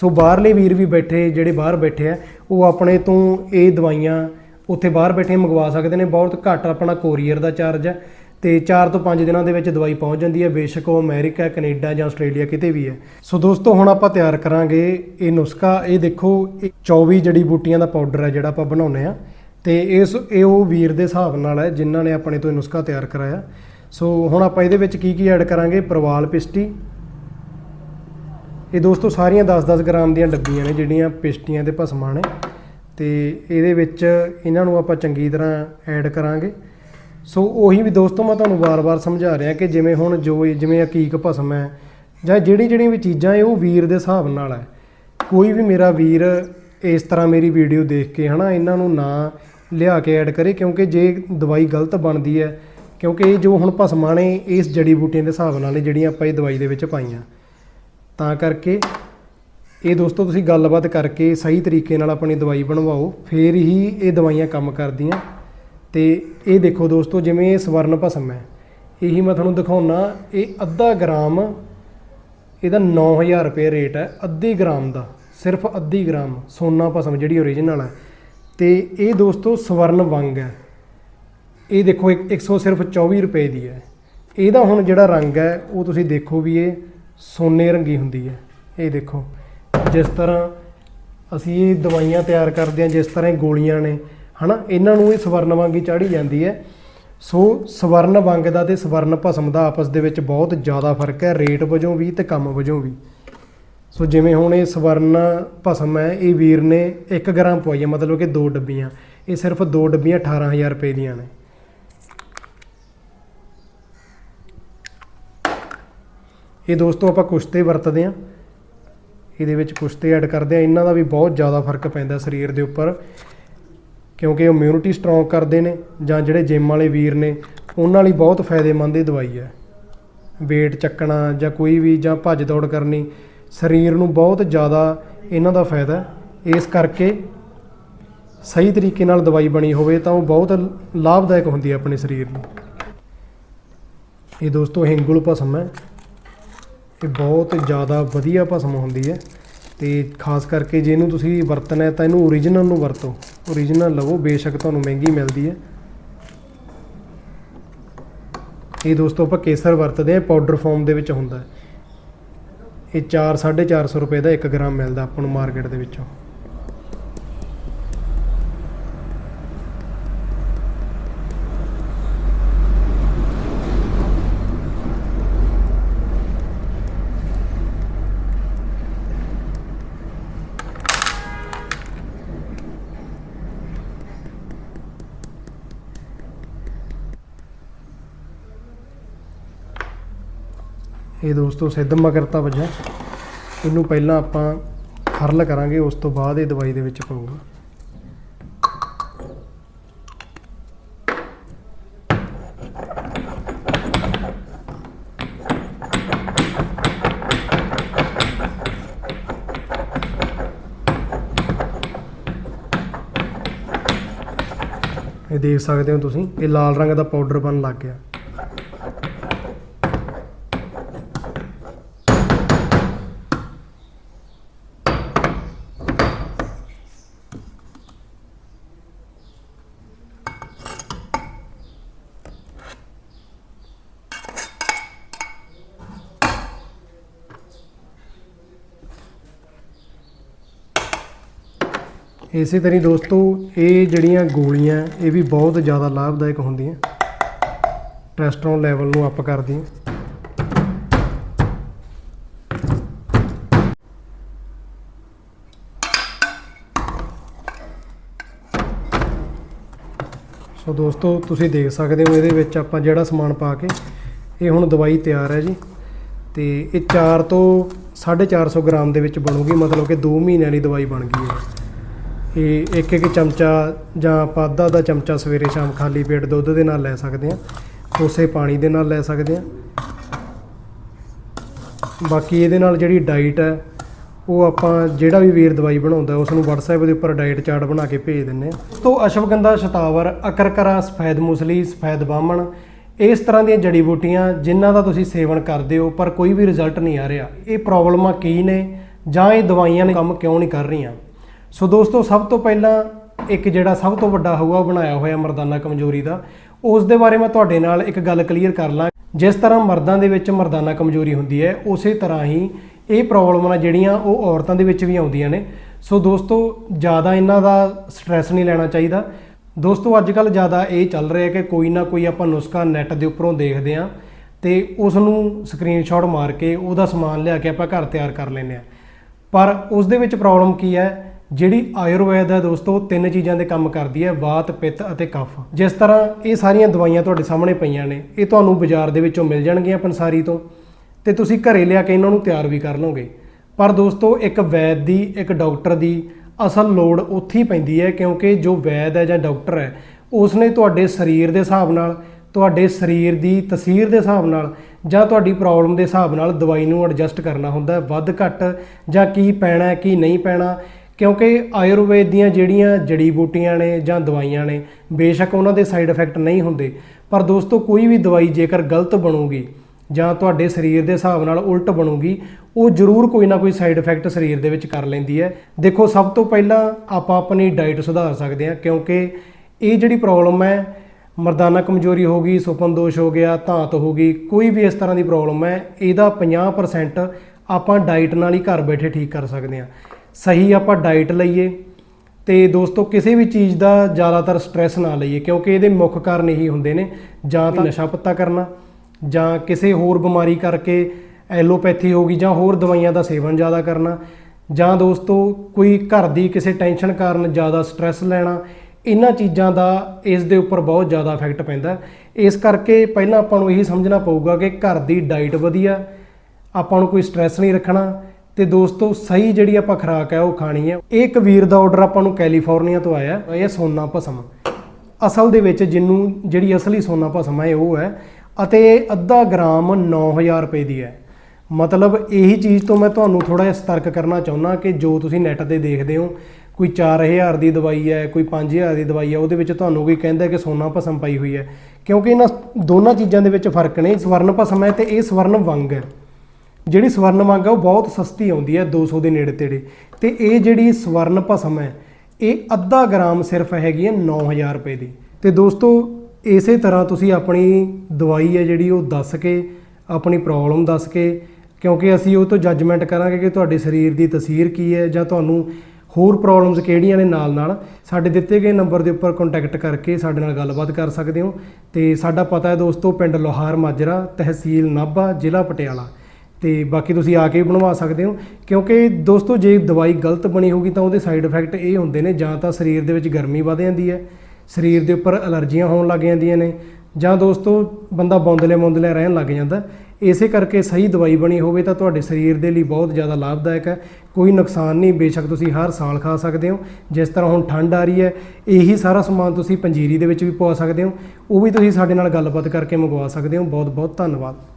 ਸੋ ਬਾਹਰਲੇ ਵੀਰ ਵੀ ਬੈਠੇ, ਜਿਹੜੇ ਬਾਹਰ ਬੈਠੇ ਆ, ਉਹ ਆਪਣੇ ਤੋਂ ਇਹ ਦਵਾਈਆਂ ਉੱਥੇ ਬਾਹਰ ਬੈਠੇ ਮੰਗਵਾ ਸਕਦੇ ਨੇ। ਬਹੁਤ ਘੱਟ ਆਪਣਾ ਕੋਰੀਅਰ ਦਾ ਚਾਰਜ ਹੈ ਤੇ 4 ਤੋਂ 5 ਦਿਨਾਂ ਦੇ ਵਿੱਚ ਦਵਾਈ ਪਹੁੰਚ ਜਾਂਦੀ ਹੈ। ਬੇਸ਼ੱਕ ਉਹ ਅਮਰੀਕਾ, ਕੈਨੇਡਾ ਜਾਂ ਆਸਟ੍ਰੇਲੀਆ ਕਿਤੇ ਵੀ ਹੈ। ਸੋ ਦੋਸਤੋ, ਹੁਣ ਆਪਾਂ ਤਿਆਰ ਕਰਾਂਗੇ ਇਹ ਨੁਸਖਾ। ਇਹ ਦੇਖੋ, ਇਹ 24 ਜੜੀ ਬੂਟੀਆਂ ਦਾ ਪਾਊਡਰ ਹੈ ਜਿਹੜਾ ਆਪਾਂ ਬਣਾਉਨੇ ਆ ਤੇ ਇਸ ਇਹ ਉਹ ਵੀਰ ਦੇ ਹਿਸਾਬ ਨਾਲ ਹੈ ਜਿਨ੍ਹਾਂ ਨੇ ਆਪਣੇ ਤੋਂ ਇਹ ਨੁਸਖਾ ਤਿਆਰ ਕਰਾਇਆ। ਸੋ ਹੁਣ ਆਪਾਂ ਇਹਦੇ ਵਿੱਚ ਕੀ ਕੀ ਐਡ ਕਰਾਂਗੇ? ਪ੍ਰਵਾਲ ਪਿਸਟੀ ਇਹ ਦੋਸਤੋ ਸਾਰੀਆਂ 10-10 ਗ੍ਰਾਮ ਦੀਆਂ ਡੱਬੀਆਂ ਨੇ ਜਿਹੜੀਆਂ ਪਿਸਟੀਆਂ ਤੇ ਭਸਮਾਂ ਨੇ। ਤੇ ਇਹਦੇ ਵਿੱਚ ਇਹਨਾਂ ਨੂੰ ਆਪਾਂ ਚੰਗੀ ਤਰ੍ਹਾਂ ਐਡ ਕਰਾਂਗੇ। ਸੋ ਉਹੀ ਵੀ ਦੋਸਤੋ ਮੈਂ ਤੁਹਾਨੂੰ ਵਾਰ-ਵਾਰ ਸਮਝਾ ਰਿਹਾ ਕਿ ਜਿਵੇਂ ਹੁਣ ਜੋ ਜਿਵੇਂ ਹਕੀਕ ਭਸਮ ਹੈ ਜਾਂ ਜਿਹੜੀ ਜਿਹੜੀਆਂ ਵੀ ਚੀਜ਼ਾਂ ਇਹ ਉਹ ਵੀਰ ਦੇ ਹਿਸਾਬ ਨਾਲ ਹੈ। ਕੋਈ ਵੀ ਮੇਰਾ ਵੀਰ ਇਸ ਤਰ੍ਹਾਂ ਮੇਰੀ ਵੀਡੀਓ ਦੇਖ ਕੇ ਹਨਾ ਇਹਨਾਂ ਨੂੰ ਨਾ ਲਿਆ ਕੇ ਐਡ ਕਰੇ ਕਿਉਂਕਿ ਜੇ ਦਵਾਈ ਗਲਤ ਬਣਦੀ ਹੈ ਕਿਉਂਕਿ ਇਹ ਜੋ ਹੁਣ ਭਸਮਾਂ ਨੇ ਇਸ ਜੜੀ ਬੂਟੀਆਂ ਦੇ ਹਿਸਾਬ ਨਾਲ ਜਿਹੜੀਆਂ ਆਪਾਂ ਇਹ ਦਵਾਈ ਦੇ ਵਿੱਚ ਪਾਈਆਂ। ਤਾਂ ਕਰਕੇ ਇਹ ਦੋਸਤੋ ਤੁਸੀਂ ਗੱਲਬਾਤ ਕਰਕੇ ਸਹੀ ਤਰੀਕੇ ਨਾਲ ਆਪਣੀ ਦਵਾਈ ਬਣਵਾਓ, ਫੇਰ ਹੀ ਇਹ ਦਵਾਈਆਂ ਕੰਮ ਕਰਦੀਆਂ। ਤੇ ਇਹ ਦੇਖੋ ਦੋਸਤੋ ਜਿਵੇਂ ਇਹ ਸਵਰਨ ਭਸਮ ਹੈ। ਇਹੀ ਮੈਂ ਤੁਹਾਨੂੰ ਦਿਖਾਉਣਾ ਇਹ ਅੱਧਾ ਗ੍ਰਾਮ, ਇਹਦਾ 9000 ਰੁਪਏ ਰੇਟ ਹੈ, ਅੱਧੀ ਗ੍ਰਾਮ ਦਾ, ਸਿਰਫ ਅੱਧੀ ਗ੍ਰਾਮ, ਸੋਨਾ ਭਸਮ ਜਿਹੜੀ ਓਰੀਜਨਲ ਹੈ। ਤੇ ਇਹ ਦੋਸਤੋ ਸਵਰਨ ਵੰਗ ਹੈ। ਇਹ ਦੇਖੋ ਇੱਕ 100 ਸਿਰਫ 24 ਰੁਪਏ ਦੀ ਹੈ। ਇਹਦਾ ਹੁਣ ਜਿਹੜਾ ਰੰਗ ਹੈ, ਉਹ ਤੁਸੀਂ ਦੇਖੋ ਵੀ ਇਹ ਸੋਨੇ ਰੰਗੀ ਹੁੰਦੀ ਹੈ। ਇਹ ਦੇਖੋ, ਜਿਸ ਤਰ੍ਹਾਂ ਅਸੀਂ ਇਹ ਦਵਾਈਆਂ ਤਿਆਰ ਕਰਦੇ ਹਾਂ, ਜਿਸ ਤਰ੍ਹਾਂ ਇਹ ਗੋਲੀਆਂ ਨੇ, ਹਨਾ? ਇਹਨਾਂ ਨੂੰ ਇਹ ਸਵਰਨ ਵਾਂਗੀ ਚਾੜੀ ਜਾਂਦੀ ਹੈ। ਸੋ ਸਵਰਨ ਵੰਗ ਦਾ ਤੇ ਸਵਰਨ ਭਸਮ ਦਾ ਆਪਸ ਦੇ ਵਿੱਚ ਬਹੁਤ ਜ਼ਿਆਦਾ ਫ਼ਰਕ ਹੈ, ਰੇਟ ਵਜੋਂ ਵੀ ਤੇ ਕੰਮ ਵਜੋਂ ਵੀ। ਸੋ ਜਿਵੇਂ ਹੁਣ ਇਹ ਸਵਰਨ ਭਸਮ ਹੈ, ਇਹ ਵੀਰ ਨੇ 1 ਗ੍ਰਾਮ ਪਵਾਈ ਹੈ ਮਤਲਬ ਕਿ ਦੋ ਡੱਬੀਆਂ, ਇਹ ਸਿਰਫ ਦੋ ਡੱਬੀਆਂ 18000 ਰੁਪਏ ਦੀਆਂ ਨੇ। ਇਹ ਦੋਸਤੋ ਆਪਾਂ ਕੁਸ਼ਤੇ ਵਰਤਦੇ ਆ ਇਹਦੇ ਵਿੱਚ ਕੁਸ਼ਤੇ ਐਡ ਕਰਦੇ ਆ ਇਹਨਾਂ ਦਾ ਵੀ ਬਹੁਤ ਜ਼ਿਆਦਾ ਫ਼ਰਕ ਪੈਂਦਾ ਸਰੀਰ ਦੇ ਉੱਪਰ, ਕਿਉਂਕਿ ਇਮਿਊਨਿਟੀ ਸਟਰੋਂਗ ਕਰਦੇ ਨੇ ਜਾਂ ਜਿਹੜੇ ਜਿਮ ਵਾਲੇ ਵੀਰ ਨੇ, ਉਹਨਾਂ ਲਈ ਬਹੁਤ ਫਾਇਦੇਮੰਦ ਇਹ ਦਵਾਈ ਹੈ। weight ਚੱਕਣਾ ਜਾਂ ਕੋਈ ਵੀ ਜਾਂ ਭੱਜ ਦੌੜ ਕਰਨੀ, ਸਰੀਰ ਨੂੰ ਬਹੁਤ ਜ਼ਿਆਦਾ ਇਹਨਾਂ ਦਾ ਫਾਇਦਾ ਇਸ ਕਰਕੇ ਸਹੀ ਤਰੀਕੇ ਨਾਲ ਦਵਾਈ ਬਣੀ ਹੋਵੇ ਤਾਂ ਉਹ ਬਹੁਤ ਲਾਭਦਾਇਕ ਹੁੰਦੀ ਹੈ ਆਪਣੇ ਸਰੀਰ ਨੂੰ। ਇਹ ਦੋਸਤੋ ਹਿੰਗੁਲ ਭਸਮ ਹੈ। ਇਹ ਬਹੁਤ ਜ਼ਿਆਦਾ ਵਧੀਆ ਭਸਮ ਹੁੰਦੀ ਹੈ ਤੇ ਖਾਸ ਕਰਕੇ ਜੇ ਇਹਨੂੰ ਤੁਸੀਂ ਵਰਤਣਾ ਹੈ ਤਾਂ ਇਹਨੂੰ ਓਰੀਜਨਲ ਨੂੰ ਵਰਤੋ। ਓਰੀਜਨਲ ਲਵੋ, ਬੇਸ਼ੱਕ ਤੁਹਾਨੂੰ ਮਹਿੰਗੀ ਮਿਲਦੀ ਹੈ। ਇਹ ਦੋਸਤੋ ਆਪਾਂ ਕੇਸਰ ਵਰਤਦੇ ਆ ਪਾਊਡਰ ਫਾਰਮ ਦੇ ਵਿੱਚ ਹੁੰਦਾ ਹੈ। ਇਹ 4 450 ਰੁਪਏ ਦਾ 1 ਗ੍ਰਾਮ ਮਿਲਦਾ ਆਪਾਂ ਨੂੰ ਮਾਰਕੀਟ ਦੇ ਵਿੱਚੋਂ। ਇਹ ਦੋਸਤੋ ਸਿੱਧ ਮਗਰਤਾ ਵਜਾ ਇਹਨੂੰ ਪਹਿਲਾਂ ਆਪਾਂ ਖਰਲ ਕਰਾਂਗੇ, ਉਸ ਤੋਂ ਬਾਅਦ ਇਹ ਦਵਾਈ ਦੇ ਵਿੱਚ ਪਾਊਗਾ। ਇਹ ਦੇਖ ਸਕਦੇ ਹੋ ਤੁਸੀਂ, ਇਹ ਲਾਲ ਰੰਗ ਦਾ ਪਾਊਡਰ ਬਣ ਲੱਗ ਗਿਆ। ਇਸੇ ਤਰ੍ਹਾਂ ਹੀ ਦੋਸਤੋ, ਇਹ ਜਿਹੜੀਆਂ ਗੋਲੀਆਂ, ਇਹ ਵੀ ਬਹੁਤ ਜ਼ਿਆਦਾ ਲਾਭਦਾਇਕ ਹੁੰਦੀਆਂ। ਟੈਸਟਰੋਨ ਲੈਵਲ ਨੂੰ ਅਪ ਕਰਦੀਆਂ। ਸੋ ਦੋਸਤੋ, ਤੁਸੀਂ ਦੇਖ ਸਕਦੇ ਹੋ ਇਹਦੇ ਵਿੱਚ ਆਪਾਂ ਜਿਹੜਾ ਸਮਾਨ ਪਾ ਕੇ, ਇਹ ਹੁਣ ਦਵਾਈ ਤਿਆਰ ਹੈ ਜੀ। ਤੇ ਇਹ 4 ਤੋਂ 450 ਗ੍ਰਾਮ ਦੇ ਵਿੱਚ ਬਣੂਗੀ, ਮਤਲਬ ਕਿ 2 ਮਹੀਨਿਆਂ ਦੀ ਦਵਾਈ ਬਣ ਗਈ ਹੈ। ਇਹ ਇੱਕ ਇੱਕ ਚਮਚਾ ਜਾਂ ਆਪਾਂ ਅੱਧਾ ਅੱਧਾ ਚਮਚਾ ਸਵੇਰੇ ਸ਼ਾਮ ਖਾਲੀ ਪੇਟ ਦੁੱਧ ਦੇ ਨਾਲ ਲੈ ਸਕਦੇ ਹਾਂ ਕੋਸੇ ਪਾਣੀ ਦੇ ਨਾਲ ਲੈ ਸਕਦੇ ਹਾਂ। ਬਾਕੀ ਇਹਦੇ ਨਾਲ ਜਿਹੜੀ ਡਾਈਟ ਹੈ, ਉਹ ਆਪਾਂ ਜਿਹੜਾ ਵੀ ਵੀਰ ਦਵਾਈ ਬਣਾਉਂਦਾ ਉਸ ਨੂੰ WhatsApp ਦੇ ਉੱਪਰ ਡਾਈਟ ਚਾਰਟ ਬਣਾ ਕੇ ਭੇਜ ਦਿੰਨੇ ਆ ਤੋਂ ਅਸ਼ਵਗੰਧਾ, ਸ਼ਤਾਵਰ, ਅਕਰਕਰਾ, ਸਫੈਦ ਮੁਸਲੀ, ਸਫੈਦ ਬਾਹਮਣ, ਇਸ ਤਰ੍ਹਾਂ ਦੀਆਂ ਜੜੀ ਬੂਟੀਆਂ ਜਿਨ੍ਹਾਂ ਦਾ ਤੁਸੀਂ ਸੇਵਨ ਕਰਦੇ ਹੋ, ਪਰ ਕੋਈ ਵੀ ਰਿਜ਼ਲਟ ਨਹੀਂ ਆ ਰਿਹਾ। ਇਹ ਪ੍ਰੋਬਲਮਾਂ ਕੀ ਨੇ ਜਾਂ ਇਹ ਦਵਾਈਆਂ ਨੇ ਕੰਮ ਕਿਉਂ ਨਹੀਂ ਕਰ ਰਹੀਆਂ? ਸੋ ਦੋਸਤੋ, ਸਭ ਤੋਂ ਪਹਿਲਾਂ ਇੱਕ ਜਿਹੜਾ ਸਭ ਤੋਂ ਵੱਡਾ ਹੋਊਗਾ ਬਣਾਇਆ ਹੋਇਆ ਮਰਦਾਨਾ ਕਮਜ਼ੋਰੀ ਦਾ, ਉਸ ਦੇ ਬਾਰੇ ਮੈਂ ਤੁਹਾਡੇ ਨਾਲ ਇੱਕ ਗੱਲ ਕਲੀਅਰ ਕਰ ਲਾਂ। ਜਿਸ ਤਰ੍ਹਾਂ ਮਰਦਾਂ ਦੇ ਵਿੱਚ ਮਰਦਾਨਾ ਕਮਜ਼ੋਰੀ ਹੁੰਦੀ ਹੈ, ਉਸੇ ਤਰ੍ਹਾਂ ਹੀ ਇਹ ਪ੍ਰੋਬਲਮਾਂ ਜਿਹੜੀਆਂ ਉਹ ਔਰਤਾਂ ਦੇ ਵਿੱਚ ਵੀ ਆਉਂਦੀਆਂ ਨੇ। ਸੋ ਦੋਸਤੋ, ਜ਼ਿਆਦਾ ਇਹਨਾਂ ਦਾ ਸਟ੍ਰੈਸ ਨਹੀਂ ਲੈਣਾ ਚਾਹੀਦਾ। ਦੋਸਤੋ ਅੱਜ ਕੱਲ ਜ਼ਿਆਦਾ ਇਹ ਚੱਲ ਰਿਹਾ ਕਿ ਕੋਈ ਨਾ ਕੋਈ ਆਪਾਂ ਨੁਸਖਾ ਨੈੱਟ ਦੇ ਉੱਪਰੋਂ ਦੇਖਦੇ ਆਂ ਤੇ ਉਸ ਨੂੰ ਸਕਰੀਨਸ਼ਾਟ ਮਾਰ ਕੇ ਉਹਦਾ ਸਮਾਨ ਲਿਆ ਕੇ ਆਪਾਂ ਘਰ ਤਿਆਰ ਕਰ ਲੈਂਦੇ ਆ ਪਰ ਉਸ ਦੇ ਵਿੱਚ ਪ੍ਰੋਬਲਮ ਕੀ ਹੈ? ਜਿਹੜੀ ਆਯੁਰਵੈਦ ਹੈ ਦੋਸਤੋ, ਤਿੰਨ ਚੀਜ਼ਾਂ ਦੇ ਕੰਮ ਕਰਦੀ ਹੈ, ਵਾਤ, ਪਿੱਤ ਅਤੇ ਕਫ। ਜਿਸ ਤਰ੍ਹਾਂ ਇਹ ਸਾਰੀਆਂ ਦਵਾਈਆਂ ਤੁਹਾਡੇ ਸਾਹਮਣੇ ਪਈਆਂ ਨੇ, ਇਹ ਤੁਹਾਨੂੰ ਬਾਜ਼ਾਰ ਦੇ ਵਿੱਚੋਂ ਮਿਲ ਜਾਣਗੀਆਂ ਪੰਸਾਰੀ ਤੋਂ ਤੇ ਤੁਸੀਂ ਘਰੇ ਲਿਆ ਕੇ ਇਹਨਾਂ ਨੂੰ ਤਿਆਰ ਵੀ ਕਰ ਲਓਗੇ। ਪਰ ਦੋਸਤੋ, ਇੱਕ ਵੈਦ ਦੀ, ਇੱਕ ਡਾਕਟਰ ਦੀ ਅਸਲ ਲੋੜ ਉੱਥੇ ਹੀ ਪੈਂਦੀ ਹੈ, ਕਿਉਂਕਿ ਜੋ ਵੈਦ ਹੈ ਜਾਂ ਡਾਕਟਰ ਹੈ, ਉਸਨੇ ਤੁਹਾਡੇ ਸਰੀਰ ਦੇ ਹਿਸਾਬ ਨਾਲ, ਤੁਹਾਡੇ ਸਰੀਰ ਦੀ ਤਸਵੀਰ ਦੇ ਹਿਸਾਬ ਨਾਲ ਜਾਂ ਤੁਹਾਡੀ ਪ੍ਰੋਬਲਮ ਦੇ ਹਿਸਾਬ ਨਾਲ ਦਵਾਈ ਨੂੰ ਐਡਜਸਟ ਕਰਨਾ ਹੁੰਦਾ ਵੱਧ ਘੱਟ ਜਾਂ ਕੀ ਪੈਣਾ ਕੀ ਨਹੀਂ ਪੈਣਾ ਕਿਉਂਕਿ ਆਯੁਰਵੇਦ ਦੀਆਂ ਜਿਹੜੀਆਂ ਜੜੀ ਬੂਟੀਆਂ ਨੇ ਜਾਂ ਦਵਾਈਆਂ ਨੇ, ਬੇਸ਼ੱਕ ਉਹਨਾਂ ਦੇ ਸਾਈਡ ਇਫੈਕਟ ਨਹੀਂ ਹੁੰਦੇ। ਪਰ ਦੋਸਤੋ, ਕੋਈ ਵੀ ਦਵਾਈ ਜੇਕਰ ਗਲਤ ਬਣੂਗੀ ਜਾਂ ਤੁਹਾਡੇ ਸਰੀਰ ਦੇ ਹਿਸਾਬ ਨਾਲ ਉਲਟ ਬਣੂਗੀ, ਉਹ ਜ਼ਰੂਰ ਕੋਈ ਨਾ ਕੋਈ ਸਾਈਡ ਇਫੈਕਟ ਸਰੀਰ ਦੇ ਵਿੱਚ ਕਰ ਲੈਂਦੀ ਹੈ। ਦੇਖੋ, ਸਭ ਤੋਂ ਪਹਿਲਾਂ ਆਪਾਂ ਆਪਣੀ ਡਾਈਟ ਸੁਧਾਰ ਸਕਦੇ ਹਾਂ, ਕਿਉਂਕਿ ਇਹ ਜਿਹੜੀ ਪ੍ਰੋਬਲਮ ਹੈ, ਮਰਦਾਨਾ ਕਮਜ਼ੋਰੀ ਹੋ ਗਈ, ਸੁਪਨ ਦੋਸ਼ ਹੋ ਗਿਆ, ਧਾਤ ਹੋ ਗਈ, ਕੋਈ ਵੀ ਇਸ ਤਰ੍ਹਾਂ ਦੀ ਪ੍ਰੋਬਲਮ ਹੈ, ਇਹਦਾ 50% ਆਪਾਂ ਡਾਈਟ ਨਾਲ ਹੀ ਘਰ ਬੈਠੇ ਠੀਕ ਕਰ ਸਕਦੇ ਹਾਂ। ਸਹੀ ਆਪਾਂ ਡਾਈਟ ਲਈਏ ਤੇ ਦੋਸਤੋ ਕਿਸੇ ਵੀ ਚੀਜ਼ ਦਾ ਜ਼ਿਆਦਾਤਰ ਸਟ੍ਰੈਸ ਨਾ ਲਈਏ, ਕਿਉਂਕਿ ਇਹਦੇ ਮੁੱਖ ਕਾਰਨ ਇਹੀ ਹੁੰਦੇ ਨੇ, ਜਾਂ ਤਾਂ ਨਸ਼ਾ ਪੱਤਾ ਕਰਨਾ, ਜਾਂ ਕਿਸੇ ਹੋਰ ਬਿਮਾਰੀ ਕਰਕੇ ਐਲੋਪੈਥੀ ਹੋ ਗਈ, ਜਾਂ ਹੋਰ ਦਵਾਈਆਂ ਦਾ ਸੇਵਨ ਜ਼ਿਆਦਾ ਕਰਨਾ, ਜਾਂ ਦੋਸਤੋ ਕੋਈ ਘਰ ਦੀ ਕਿਸੇ ਟੈਨਸ਼ਨ ਕਾਰਨ ਜ਼ਿਆਦਾ ਸਟ੍ਰੈਸ ਲੈਣਾ, ਇਹਨਾਂ ਚੀਜ਼ਾਂ ਦਾ ਇਸ ਦੇ ਉੱਪਰ ਬਹੁਤ ਜ਼ਿਆਦਾ ਇਫੈਕਟ ਪੈਂਦਾ। ਇਸ ਕਰਕੇ ਪਹਿਲਾਂ ਆਪਾਂ ਨੂੰ ਇਹੀ ਸਮਝਣਾ ਪਊਗਾ ਕਿ ਘਰ ਦੀ ਡਾਈਟ ਵਧੀਆ, ਆਪਾਂ ਨੂੰ ਕੋਈ ਸਟ੍ਰੈਸ ਨਹੀਂ ਰੱਖਣਾ ਤੇ ਦੋਸਤੋ, ਸਹੀ ਜਿਹੜੀ ਆਪਾਂ ਖੁਰਾਕ ਹੈ, ਉਹ ਖਾਣੀ ਹੈ। ਇਹ ਕਬੀਰ ਦਾ ਆਰਡਰ ਆਪਾਂ ਨੂੰ ਕੈਲੀਫੋਰਨੀਆ ਤੋਂ ਆਇਆ। ਇਹ ਸੋਨਾ ਭਸਮ। ਅਸਲ ਦੇ ਵਿੱਚ ਜਿੰਨੂੰ ਜਿਹੜੀ ਅਸਲੀ ਸੋਨਾ ਭਸਮ ਹੈ, ਉਹ ਹੈ। ਅਤੇ ਅੱਧਾ ਗ੍ਰਾਮ 9000 ਰੁਪਏ ਦੀ ਹੈ। ਮਤਲਬ ਇਹੀ ਚੀਜ਼ ਤੋਂ ਮੈਂ ਤੁਹਾਨੂੰ ਥੋੜਾ ਜਿਹਾ ਸਤਰਕ ਕਰਨਾ ਚਾਹੁੰਦਾ ਕਿ ਜੋ ਤੁਸੀਂ ਨੈਟ ਤੇ ਦੇਖਦੇ ਹੋ, ਕੋਈ 4000 ਦੀ ਦਵਾਈ ਹੈ, ਕੋਈ 5000 ਦੀ ਦਵਾਈ ਹੈ, ਉਹਦੇ ਵਿੱਚ ਤੁਹਾਨੂੰ ਕੋਈ ਕਹਿੰਦਾ ਕਿ ਸੋਨਾ ਭਸਮ ਪਾਈ ਹੋਈ ਹੈ। ਕਿਉਂਕਿ ਇਹਨਾਂ ਦੋਨਾਂ ਚੀਜ਼ਾਂ ਦੇ ਵਿੱਚ ਫ਼ਰਕ ਨੇ। ਸਵਰਨ ਭਸਮ ਹੈ ਤੇ ਇਹ ਸਵਰਨ ਵੰਗ ਹੈ। ਜਿਹੜੀ ਸਵਰਨ ਮੰਗ ਆ, ਉਹ ਬਹੁਤ ਸਸਤੀ ਆਉਂਦੀ ਹੈ 200 ਦੇ ਨੇੜੇ ਤੇੜੇ। ਤੇ ਇਹ ਜਿਹੜੀ ਸਵਰਨ ਭਸਮ ਹੈ, ਇਹ ਅੱਧਾ ਗ੍ਰਾਮ ਸਿਰਫ ਹੈਗੀ ਹੈ 9000 ਰੁਪਏ ਦੀ। ਤੇ ਦੋਸਤੋ, ਇਸੇ ਤਰ੍ਹਾਂ ਤੁਸੀਂ ਆਪਣੀ ਦਵਾਈ ਹੈ ਜਿਹੜੀ, ਉਹ ਦੱਸ ਕੇ, ਆਪਣੀ ਪ੍ਰੋਬਲਮ ਦੱਸ ਕੇ, ਕਿਉਂਕਿ ਅਸੀਂ ਉਹ ਤੋਂ ਜੱਜਮੈਂਟ ਕਰਾਂਗੇ ਕਿ ਤੁਹਾਡੇ ਸਰੀਰ ਦੀ ਤਸਵੀਰ ਕੀ ਹੈ ਜਾਂ ਤੁਹਾਨੂੰ ਹੋਰ ਪ੍ਰੋਬਲਮਸ ਕਿਹੜੀਆਂ ਨੇ ਨਾਲ ਨਾਲ ਸਾਡੇ ਦਿੱਤੇ ਗਏ ਨੰਬਰ ਦੇ ਉੱਪਰ ਕੰਟੈਕਟ ਕਰਕੇ ਸਾਡੇ ਨਾਲ ਗੱਲਬਾਤ ਕਰ ਸਕਦੇ ਹੋ। ਤੇ ਸਾਡਾ ਪਤਾ ਹੈ ਦੋਸਤੋ, ਪਿੰਡ ਲੋਹਾਰ ਮਾਜਰਾ, ਤਹਿਸੀਲ ਨਾਭਾ, ਜ਼ਿਲ੍ਹਾ ਪਟਿਆਲਾ। ਤੇ ਬਾਕੀ ਤੁਸੀਂ ਆ ਕੇ ਵੀ ਬਣਵਾ ਸਕਦੇ ਹੋ। ਕਿਉਂਕਿ ਦੋਸਤੋ, ਜੇ ਦਵਾਈ ਗਲਤ ਬਣੀ ਹੋਗੀ ਤਾਂ ਉਹਦੇ ਸਾਈਡ ਇਫੈਕਟ ਇਹ ਹੁੰਦੇ ਨੇ, ਜਾਂ ਤਾਂ ਸਰੀਰ ਦੇ ਵਿੱਚ ਗਰਮੀ ਵਧ ਜਾਂਦੀ ਹੈ, ਸਰੀਰ ਦੇ ਉੱਪਰ ਅਲਰਜੀਆਂ ਹੋਣ ਲੱਗ ਜਾਂਦੀਆਂ ਨੇ, ਜਾਂ ਦੋਸਤੋ, ਬੰਦਾ ਬੌਂਦਲੇ ਬੌਂਦਲੇ ਰਹਿਣ ਲੱਗ ਜਾਂਦਾ। ਇਸੇ ਕਰਕੇ ਸਹੀ ਦਵਾਈ ਬਣੀ ਹੋਵੇ ਤਾਂ ਤੁਹਾਡੇ ਸਰੀਰ ਦੇ ਲਈ ਬਹੁਤ ਜ਼ਿਆਦਾ ਲਾਭਦਾਇਕ ਹੈ। ਕੋਈ ਨੁਕਸਾਨ ਨਹੀਂ, ਬੇਸ਼ੱਕ ਤੁਸੀਂ ਹਰ ਸਾਲ ਖਾ ਸਕਦੇ ਹੋ। ਜਿਸ ਤਰ੍ਹਾਂ ਹੁਣ ਠੰਡ ਆ ਰਹੀ ਹੈ, ਇਹੀ ਸਾਰਾ ਸਮਾਨ ਤੁਸੀਂ ਪੰਜੀਰੀ ਦੇ ਵਿੱਚ ਵੀ ਪਵਾ ਸਕਦੇ ਹੋ। ਉਹ ਵੀ ਤੁਸੀਂ ਸਾਡੇ ਨਾਲ ਗੱਲਬਾਤ ਕਰਕੇ ਮੰਗਵਾ ਸਕਦੇ ਹੋ। ਬਹੁਤ ਬਹੁਤ ਧੰਨਵਾਦ।